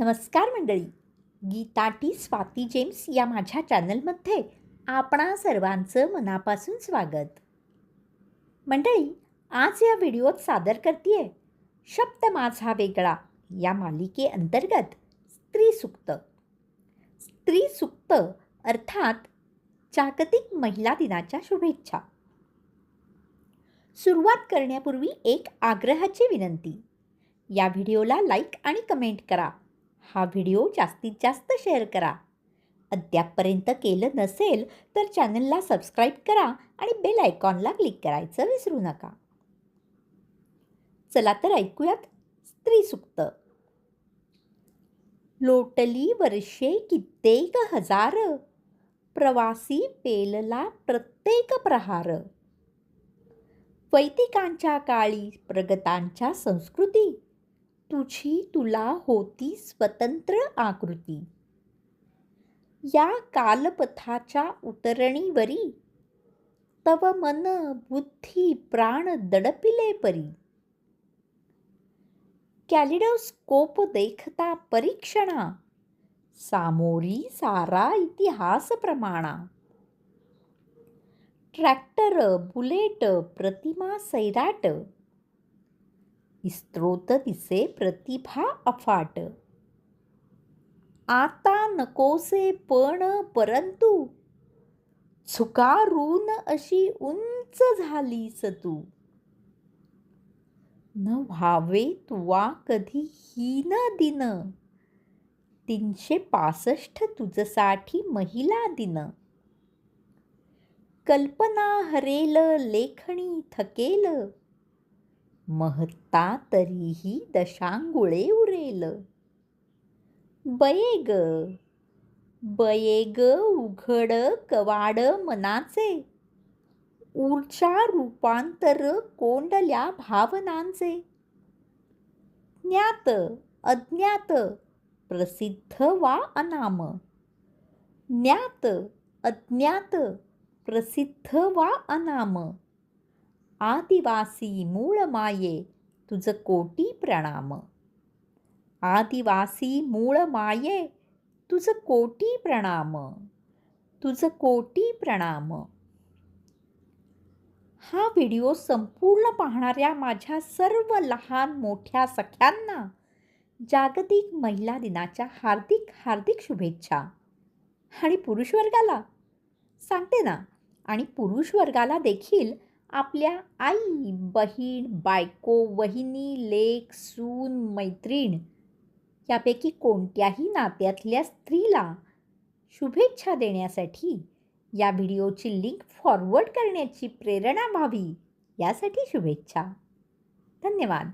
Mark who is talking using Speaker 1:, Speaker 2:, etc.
Speaker 1: नमस्कार मंडळी. Gita T Swati James या माझ्या चॅनलमध्ये आपणा सर्वांचं मनापासून स्वागत. मंडळी आज या व्हिडिओत सादर करते शब्द माझा वेगळा या मालिकेअंतर्गत स्त्री सुक्त. स्त्री सुक्त अर्थात जागतिक महिला दिनाच्या शुभेच्छा. सुरुवात करण्यापूर्वी एक आग्रहाची विनंती. या व्हिडिओला लाईक आणि कमेंट करा. हा व्हिडिओ जास्तीत जास्त शेअर करा. अद्यापपर्यंत केलं नसेल तर चॅनलला सबस्क्राईब करा आणि बेल आयकॉनला क्लिक करायचं विसरू नका. चला तर ऐकूयात स्त्री सुक्त. लोटली वर्षे कित्येक हजार. प्रवासी पेलला प्रत्येक प्रहार. वैदिकांच्या काळी प्रगतांच्या संस्कृती. तुझी तुला होती स्वतंत्र आकृती. या कालपथाच्या उतरणीवरी तव मन बुद्धी प्राण दडपिले परी. कॅलिडोस्कोप देखता परीक्षणा सामोरी सारा इतिहास प्रमाणा. ट्रॅक्टर बुलेट प्रतिमा सैराट स्त्रोत दिसे प्रतिभा अफाट. आता नकोसे पण परंतु झुकारून अशी उंच झालीस तू. न व्हावे तुवा कधी हीन दिन. तीनशे पासष्ट तुझसाठी महिला दिन. कल्पना हरेल लेखणी थकेल. महत्ता तरीही दशांगुळे उरेल. बये ग बये ग उघड कवाड मनाचे. ऊर्जा रूपांतर कोंडल्या भावनांचे. ज्ञात अज्ञात प्रसिद्ध वा अनाम. ज्ञात अज्ञात प्रसिद्ध वा अनाम. आदिवासी मूळ माये तुझं कोटी प्रणाम. आदिवासी मूळ माये तुझं कोटी प्रणाम. तुझं कोटी प्रणाम. हा व्हिडिओ संपूर्ण पाहणाऱ्या माझ्या सर्व लहान मोठ्या सख्यांना जागतिक महिला दिनाच्या हार्दिक हार्दिक शुभेच्छा. आणि पुरुष वर्गाला सांगते ना. आणि पुरुष वर्गाला देखील आपल्या आई बहीण बायको वहिनी लेख सून मैत्रीण यापैकी कोणत्याही नात्यातल्या स्त्रीला शुभेच्छा देण्यासाठी या व्हिडिओची लिंक फॉरवर्ड करण्याची प्रेरणा व्हावी यासाठी शुभेच्छा. धन्यवाद.